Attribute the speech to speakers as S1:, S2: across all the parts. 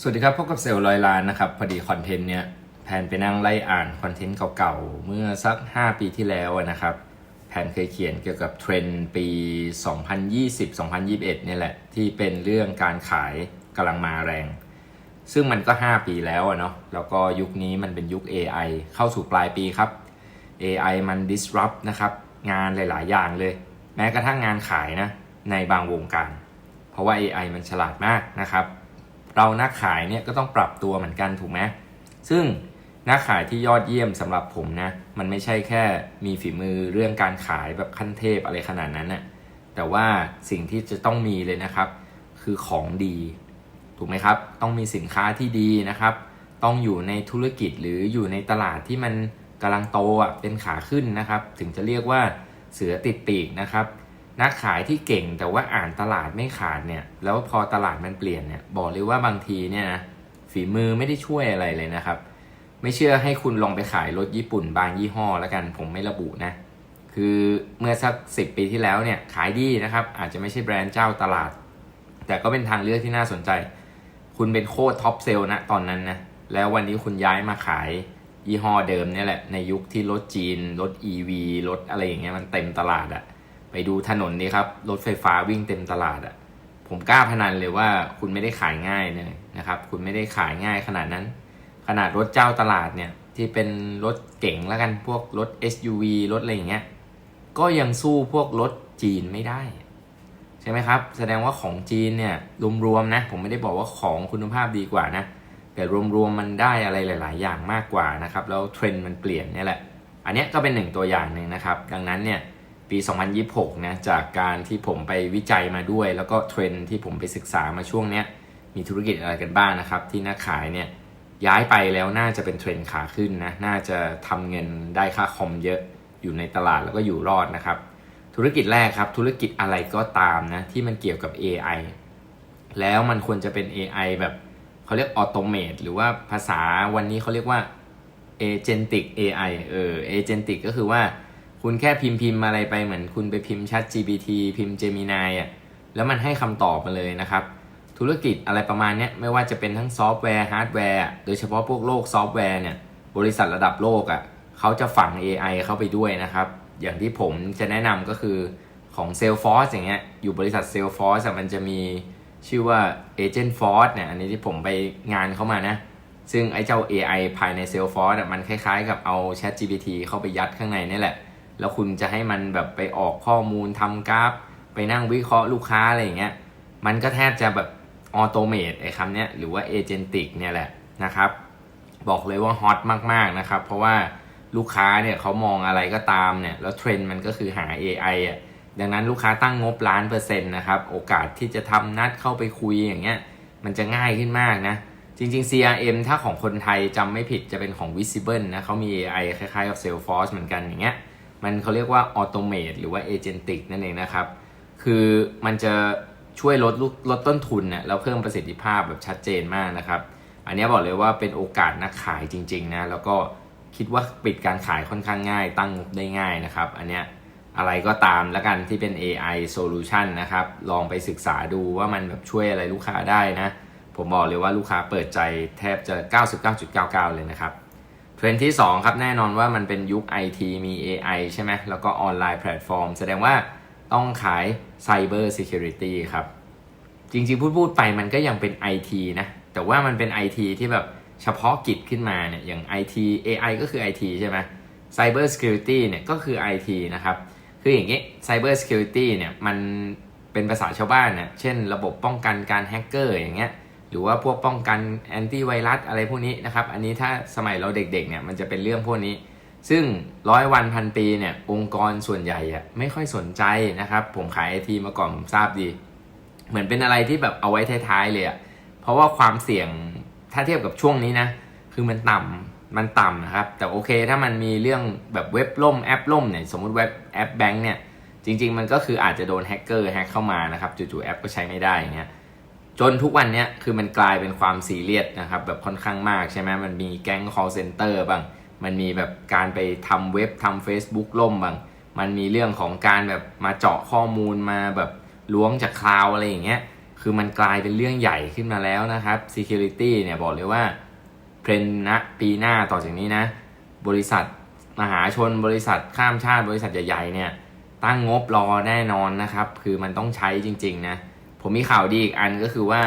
S1: สวัสดีครับพบกับเซลล์ร้อยล้านนะครับ พอดีคอนเทนต์เนี่ยแพนไปนั่งไล่อ่านคอนเทนต์เก่าๆ เมื่อสัก 5 ปีที่แล้วนะครับ แพนเคยเขียนเกี่ยวกับเทรนด์ปี 2020-2021เนี่ยแหละ ที่เป็นเรื่องการขายกำลังมาแรง ซึ่งมันก็ 5 ปีแล้วอะเนาะแล้วก็ยุคนี้มันเป็นยุค AI เข้าสู่ปลายปีครับ AI มัน disrupt นะครับ งานหลาย ๆ อย่างเลย แม้กระทั่งงานขายนะในบางวงการ เพราะว่า AI มันฉลาดมากนะครับ เรานักขายเนี่ยก็ต้องปรับตัวเหมือนกันถูกไหมซึ่งนักขายที่ยอดเยี่ยมสำหรับผมนะ มันไม่ใช่แค่มีฝีมือเรื่องการขายแบบขั้นเทพอะไรขนาดนั้นนะ่ะแต่ว่าสิ่งที่จะต้องมีเลยนะครับ คือของดี ถูกไหมครับ ต้องมีสินค้าที่ดีนะครับ ต้องอยู่ในธุรกิจหรืออยู่ในตลาดที่มันกำลังโตอะเป็นขาขึ้นนะครับ ถึงจะเรียกว่าเสือติดปีกนะครับ นักขายที่เก่งแต่ว่าอ่านตลาดไม่ขาดเนี่ย แล้วพอตลาดมันเปลี่ยนเนี่ย บอกเลยว่าบางทีเนี่ยนะฝีมือไม่ได้ช่วยอะไรเลยนะครับ ไม่เชื่อให้คุณลองไปขายรถญี่ปุ่นบางยี่ห้อแล้วกันผมไม่ระบุนะ คือเมื่อสักสิปีที่แล้วเนี่ยขายดีนะครับ อาจจะไม่ใช่แบรนด์เจ้าตลาด แต่ก็เป็นทางเลือกที่น่าสนใจ คุณเป็นโคตรท็อปเซลล์นะตอนนั้นนะแล้ววันนี้คุณย้ายมาขายยี่ห้อเดิมเนี่ยแหละในยุคที่รถจีนรถ EV รถอะไรอย่างเงี้ยมันเต็มตลาดอะ ไปดูถนนนี้ครับ รถไฟฟ้าวิ่งเต็มตลาดอะผมกล้าพนันเลยว่าคุณไม่ได้ขายง่ายเลยนะครับ คุณไม่ได้ขายง่ายขนาดนั้น ขนาดรถเจ้าตลาดเนี่ย ที่เป็นรถเก๋งแล้วกันพวกรถ SUV รถอะไรอย่างเงี้ยก็ยังสู้พวกรถจีนไม่ได้ ใช่ไหมครับ แสดงว่าของจีนเนี่ยรวมๆนะ ผมไม่ได้บอกว่าของคุณภาพดีกว่านะ แต่รวมๆมันได้อะไรหลาย ๆ อย่างมากกว่านะครับ แล้วเทรนด์มันเปลี่ยนนี่แหละ อันนี้ก็เป็นหนึ่งตัวอย่างหนึ่งนะครับ ดังนั้นเนี่ย ปี 2026 นะ จากการที่ผมไปวิจัยมาด้วย แล้วก็เทรนที่ผมไปศึกษามาช่วงเนี้ยมีธุรกิจอะไรกันบ้างนะครับ ที่นักขายเนี่ยย้ายไปแล้วน่าจะเป็นเทรนขาขึ้นนะ น่าจะทำเงินได้ค่าคอมเยอะอยู่ในตลาดแล้วก็อยู่รอดนะครับ ธุรกิจแรกครับ ธุรกิจอะไรก็ตามนะ ที่มันเกี่ยวกับ AI แล้วมันควรจะเป็น AI แบบเขาเรียกออโตเมตหรือว่าภาษาวันนี้เขาเรียกว่า agentic AI เออ agentic ก็คือว่า คุณแค่พิมพ์พิมพ์อะไรไปเหมือนคุณไปพิมพ์ Chat GPT พิมพ์ Gemini อะแล้วมันให้คำตอบมาเลยนะครับ ธุรกิจอะไรประมาณนี้ไม่ว่าจะเป็นทั้งซอฟต์แวร์ฮาร์ดแวร์โดยเฉพาะพวกโลกซอฟต์แวร์เนี่ยบริษัทระดับโลกอะเขาจะฝัง AI เข้าไปด้วยนะครับ อย่างที่ผมจะแนะนำก็คือของ Salesforce อย่างเงี้ยอยู่บริษัท Salesforce มันจะมีชื่อว่า Agent Force เนี่ยอันนี้ที่ผมไปงานเข้ามานะ ซึ่งไอ้เจ้า AI ภายใน Salesforce อะมันคล้ายๆ กับเอา Chat GPT เข้าไปยัดข้างในนี่แหละ แล้วคุณจะให้มันแบบไปออกข้อมูลทำกราฟ ไปนั่งวิเคราะห์ลูกค้าอะไรอย่างเงี้ยมันก็แทบจะแบบออโตเมตไอ้คำเนี้ยหรือว่าเอเจนติกเนี่ยแหละนะครับ บอกเลยว่าฮอตมากๆนะครับ เพราะว่าลูกค้าเนี่ยเขามองอะไรก็ตามเนี่ยแล้วเทรนด์มันก็คือหา AI อะดังนั้นลูกค้าตั้งงบล้านเปอร์เซ็นต์นะครับ โอกาสที่จะทำนัดเข้าไปคุยอย่างเงี้ย มันจะง่ายขึ้นมากนะ จริง ๆ CRM ถ้าของคนไทยจำไม่ผิดจะเป็นของ Visible นะเขามี AI คล้ายๆกับ Salesforce เหมือนกันอย่างเงี้ย มันเขาเรียกว่า Automate หรือว่า Agentic นั่นเองนะครับ คือมันจะช่วยลดลดต้นทุนเนี่ยแล้วเพิ่มประสิทธิภาพแบบชัดเจนมากนะครับ อันนี้บอกเลยว่าเป็นโอกาสนักขายจริง ๆ นะ แล้วก็คิดว่าปิดการขายค่อนข้างง่าย ตั้งงบได้ง่ายนะครับ อันเนี้ยอะไรก็ตามแล้วกันที่เป็น AI solution นะครับ ลองไปศึกษาดูว่ามันแบบช่วยอะไรลูกค้าได้นะ ผมบอกเลยว่าลูกค้าเปิดใจแทบจะ 99.99 เลยนะครับ เทรนด์ที่ 2 ครับ แน่นอนว่ามันเป็นยุค IT มี AI ใช่ไหมแล้วก็ออนไลน์แพลตฟอร์ม แสดงว่าต้องขาย Cyber Security ครับ จริงๆ พูดพูดไปมันก็ยังเป็น IT นะ แต่ว่ามันเป็น IT ที่แบบเฉพาะกิจขึ้นมาเนี่ย อย่าง IT AI ก็คือ IT ใช่ไหม Cyber Security เนี่ยก็คือ IT นะครับ คืออย่างนี้ Cyber Security เนี่ยมันเป็นภาษาชาวบ้านเนี่ยเช่น ระบบป้องกันการแฮกเกอร์อย่างเงี้ย รือว่าพวกป้องกันแอนตี้ไวรัสอะไรพวกนี้นะครับ อันนี้ถ้าสมัยเราเด็กๆเนี่ยมันจะเป็นเรื่องพวกนี้ ซึ่งร้อยวันพันปีเนี่ยองค์กรส่วนใหญ่อะไม่ค่อยสนใจนะครับ ผมขายไอทีมาก่อนผมทราบดี เหมือนเป็นอะไรที่แบบเอาไว้ท้ายๆเลยอะเพราะว่าความเสี่ยงถ้าเทียบกับช่วงนี้นะคือมันต่ำมันต่ำนะครับ แต่โอเคถ้ามันมีเรื่องแบบเว็บล่มแอปล่มเนี่ยสมมุติเว็บแอปแบงค์เนี่ยจริง ๆ มันก็คืออาจจะโดนแฮกเกอร์แฮกเข้ามานะครับจู่ๆแอปก็ใช้ไม่ได้เงี้ย จนทุกวันเนี้ยคือมันกลายเป็นความซีเรียสนะครับ แบบค่อนข้างมากใช่ไหมมันมีแก๊ง call center บ้าง มันมีแบบการไปทำเว็บทำ Facebook ล่มบ้าง มันมีเรื่องของการแบบมาเจาะข้อมูลมาแบบล้วงจากคลาวอะไรอย่างเงี้ยคือมันกลายเป็นเรื่องใหญ่ขึ้นมาแล้วนะครับ Security เนี่ยบอกเลยว่าเทรนด์ณปีหน้าต่อจากนี้นะ บริษัทมหาชนบริษัทข้ามชาติบริษัทใหญ่ๆเนี่ยตั้งงบรอแน่นอนนะครับ คือมันต้องใช้จริง ๆ นะ ผมมีข่าวดีอีกอันก็คือว่า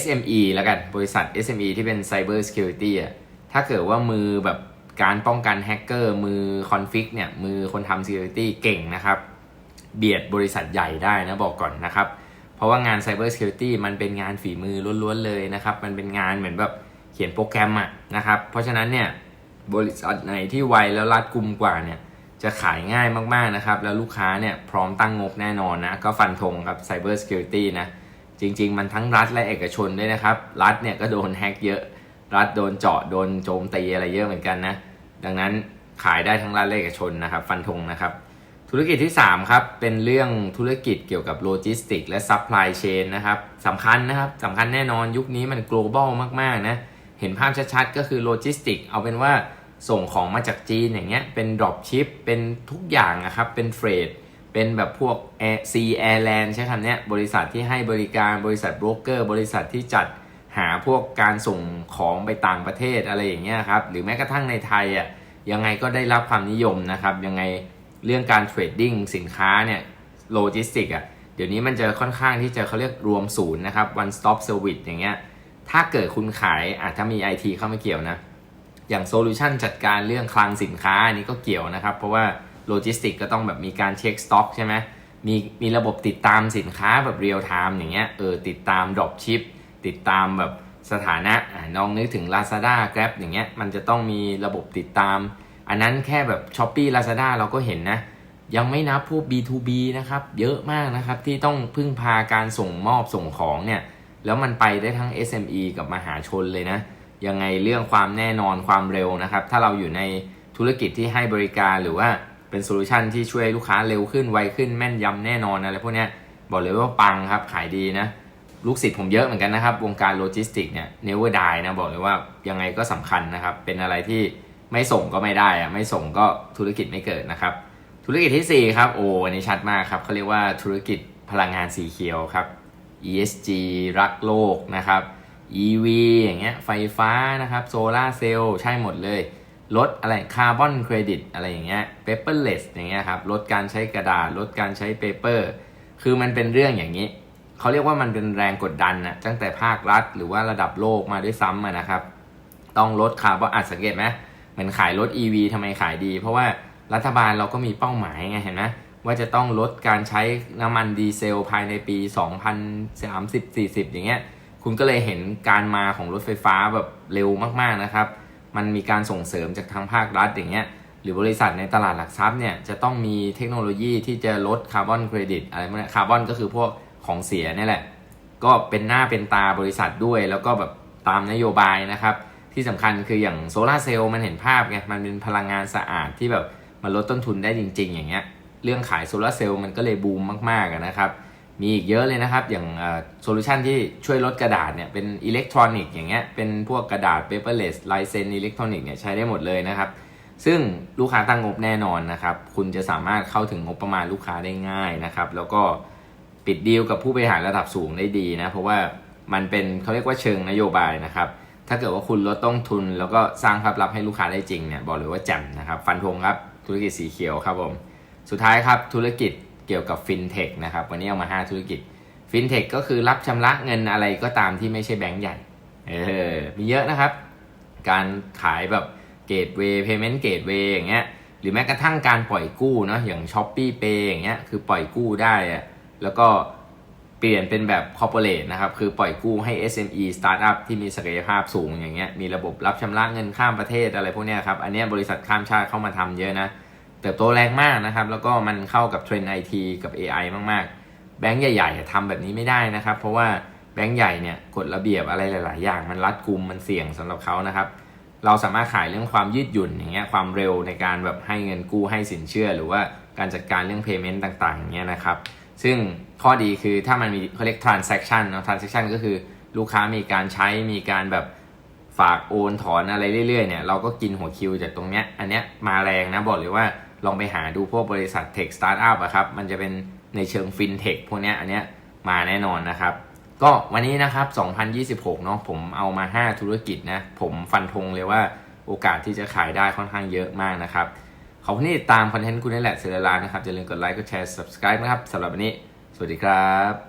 S1: SME แล้วกันบริษัท SME ที่เป็น Cyber Security อะถ้าเกิดว่ามือแบบการป้องกันแฮกเกอร์มือคอนฟิกเนี่ยมือคนทำ Security เก่งนะครับ เบียดบริษัทใหญ่ได้นะบอกก่อนนะครับ เพราะว่างาน Cyber Security มันเป็นงานฝีมือล้วนๆเลยนะครับ มันเป็นงานเหมือนแบบเขียนโปรแกรมอะนะครับ เพราะฉะนั้นเนี่ยบริษัทไหนที่ไวแล้วรัดกุมกว่าเนี่ย จะขายง่ายมากๆนะครับ แล้วลูกค้าเนี่ยพร้อมตั้งงบแน่นอนนะ ก็ฟันธงครับ Cyber Security นะ จริง ๆ มันทั้งรัฐและเอกชนด้วยนะครับ รัฐเนี่ยก็โดนแฮกเยอะ รัฐโดนเจาะโดนโจมตีอะไรเยอะเหมือนกันนะ ดังนั้นขายได้ทั้งรัฐและเอกชนนะครับ ฟันธงนะครับ ธุรกิจที่ 3 ครับ เป็นเรื่องธุรกิจเกี่ยวกับโลจิสติกและซัพพลายเชนนะครับสำคัญนะครับสำคัญแน่นอนยุคนี้มัน global มากๆนะเห็นภาพชัดๆ ก็คือโลจิสติกเอาเป็นว่า ส่งของมาจากจีนอย่างเงี้ยเป็น drop ship เป็นทุกอย่างนะครับเป็นเฟรดเป็นแบบพวก Air- Sea Airline ใช้คำเนี้ยบริษัทที่ให้บริการบริษัทโบรกเกอร์ บริษัทที่จัดหาพวกการส่งของไปต่างประเทศอะไรอย่างเงี้ยครับหรือแม้กระทั่งในไทยอะยังไงก็ได้รับความนิยมนะครับยังไงเรื่องการเทรดดิ้งสินค้าเนี่ยโลจิสติกอะเดี๋ยวนี้มันจะค่อนข้างที่จะเขาเรียกรวมศูนย์นะครับ one stop service อย่างเงี้ยถ้าเกิดคุณขายอาจจะถ้ามี IT เข้ามาเกี่ยวนะ อย่างโซลูชันจัดการเรื่องคลังสินค้าอันนี้ก็เกี่ยวนะครับ เพราะว่าโลจิสติกก็ต้องแบบมีการเช็คสต็อกใช่ไหมมีมีระบบติดตามสินค้าแบบเรียลไทม์อย่างเงี้ยเออติดตามดรอปชิปติดตามแบบสถานะน้องนึกถึง Lazada Grab อย่างเงี้ยมันจะต้องมีระบบติดตาม อันนั้นแค่แบบ s h อ p e e Lazada เราก็เห็นนะ ยังไม่นับพวก B2B นะครับ เยอะมากนะครับที่ต้องพึ่งพาการส่งมอบส่งของเนี่ย แล้วมันไปได้ทั้ง SME กับมหาชนเลยนะ ยังไงเรื่องความแน่นอนความเร็วนะครับ ถ้าเราอยู่ในธุรกิจที่ให้บริการหรือว่าเป็นโซลูชันที่ช่วยลูกค้าเร็วขึ้นไวขึ้นแม่นยำแน่นอนอะไรพวกนี้บอกเลยว่าปังครับขายดีนะ ลูกศิษย์ผมเยอะเหมือนกันนะครับ วงการโลจิสติกเนี่ย never die นะบอกเลยว่ายังไงก็สำคัญนะครับ เป็นอะไรที่ไม่ส่งก็ไม่ได้อะไม่ส่งก็ธุรกิจไม่เกิดนะครับ ธุรกิจที่ 4 ครับโอ้อันนี้ชัดมากครับเขาเรียกว่าธุรกิจพลังงานสีเขียวครับ ESG รักโลกนะครับ EV อย่างเงี้ยไฟฟ้านะครับโซลาเซลล์ใช่หมดเลย ลดอะไรคาร์บอนเครดิตอะไรอย่างเงี้ยเปเปอร์เลสอย่างเงี้ยครับลดการใช้กระดาษ ลดการใช้เปเปอร์ คือมันเป็นเรื่องอย่างนี้ เขาเรียกว่ามันเป็นแรงกดดันนะตั้งแต่ภาครัฐหรือว่าระดับโลกมาด้วยซ้ำนะครับ ต้องลดคาร์บอนอัดสังเกตไหมเหมือนขายรถ EV ทำไมขายดี เพราะว่ารัฐบาลเราก็มีเป้าหมายไงเห็นไหมว่าจะต้องลดการใช้น้ำมันดีเซลภายในปี 2030-40 อย่างเงี้ย คุณก็เลยเห็นการมาของรถไฟฟ้าแบบเร็วมากๆนะครับ มันมีการส่งเสริมจากทางภาครัฐอย่างเงี้ยหรือบริษัทในตลาดหลักทรัพย์เนี่ยจะต้องมีเทคโนโลยีที่จะลดคาร์บอนเครดิตอะไรพวกนี้คาร์บอนก็คือพวกของเสียนี่แหละ ก็เป็นหน้าเป็นตาบริษัทด้วย แล้วก็แบบตามนโยบายนะครับ ที่สำคัญคืออย่างโซลาเซลล์มันเห็นภาพไงมันเป็นพลังงานสะอาดที่แบบมันลดต้นทุนได้จริง ๆ อย่างเงี้ยเรื่องขายโซลาเซลล์มันก็เลยบูมมากๆนะครับ มีอีกเยอะเลยนะครับ อย่างโซลูชันที่ช่วยลดกระดาษเนี่ยเป็นอิเล็กทรอนิกส์อย่างเงี้ยเป็นพวกกระดาษ paperless ลายเซ็นอิเล็กทรอนิกส์เนี่ยใช้ได้หมดเลยนะครับ ซึ่งลูกค้าตั้งงบแน่นอนนะครับ คุณจะสามารถเข้าถึงงบประมาณลูกค้าได้ง่ายนะครับ แล้วก็ปิดดีลกับผู้บริหารระดับสูงได้ดีนะ เพราะว่ามันเป็นเขาเรียกว่าเชิงนโยบายนะครับ ถ้าเกิดว่าคุณลดต้นทุน แล้วก็สร้างภาพลักษณ์ให้ลูกค้าได้จริงเนี่ยบอกเลยว่าแจ่มนะครับ ฟันธงครับธุรกิจสีเขียวครับผมสุดท้ายครับธุรกิจ เกี่ยวกับฟินเทคนะครับวันนี้เอามา 5 ธุรกิจฟินเทคก็คือรับชำระเงินอะไรก็ตามที่ไม่ใช่แบงก์ใหญ่เออมีเยอะนะครับ การขายแบบเกตเวย์เพย์เมนต์เกตเวย์อย่างเงี้ยหรือแม้กระทั่งการปล่อยกู้เนาะอย่าง s h อ p e e Pay อย่างเงี้ยคือปล่อยกู้ได้อะแล้วก็เปลี่ยนเป็นแบบ corporate นะครับ คือปล่อยกู้ให้ SME startup ที่มีศักยภาพสูงอย่างเงี้ยมีระบบรับชำระเงินข้ามประเทศอะไรพวกเนี้ยครับ อันเนี้ยบริษัทข้ามชาติเข้ามาทำเยอะนะ เติบโตแรงมากนะครับ แล้วก็มันเข้ากับเทรนด์ไอทีกับ AI มากๆ แบงก์ใหญ่ๆทำแบบนี้ไม่ได้นะครับ เพราะว่าแบงก์ใหญ่เนี่ยกฎระเบียบอะไรหลาย ๆ อย่างมันรัดกุมมันเสี่ยงสำหรับเขานะครับ เราสามารถขายเรื่องความยืดหยุ่นอย่างเงี้ยความเร็วในการแบบให้เงินกู้ให้สินเชื่อ หรือว่าการจัดการเรื่อง payment ต่าง ๆ อย่างเงี้ยนะครับ ซึ่งข้อดีคือถ้ามันมีเขาเรียก transaction เนอะ transaction ก็คือลูกค้ามีการใช้มีการแบบฝากโอนถอนอะไรเรื่อย ๆ เนี่ยเราก็กินหัวคิวจากตรงเนี้ยอันเนี้ยมาแรงนะบอกเลยว่า ลองไปหาดูพวกบริษัทเทคสตาร์ทอัพอะครับ มันจะเป็นในเชิงฟินเทคพวกนี้อันเนี้ยมาแน่นอนนะครับ ก็วันนี้นะครับ 2026 เนาะผมเอามา 5 ธุรกิจนะ ผมฟันธงเลยว่าโอกาสที่จะขายได้ค่อนข้างเยอะมากนะครับ ขอบคุณที่ติดตามคอนเทนต์คุณนี่แหละเซเลลานะครับอย่าลืมกดไลค์กดแชร์ subscribe นะครับสำหรับวันนี้ สวัสดีครับ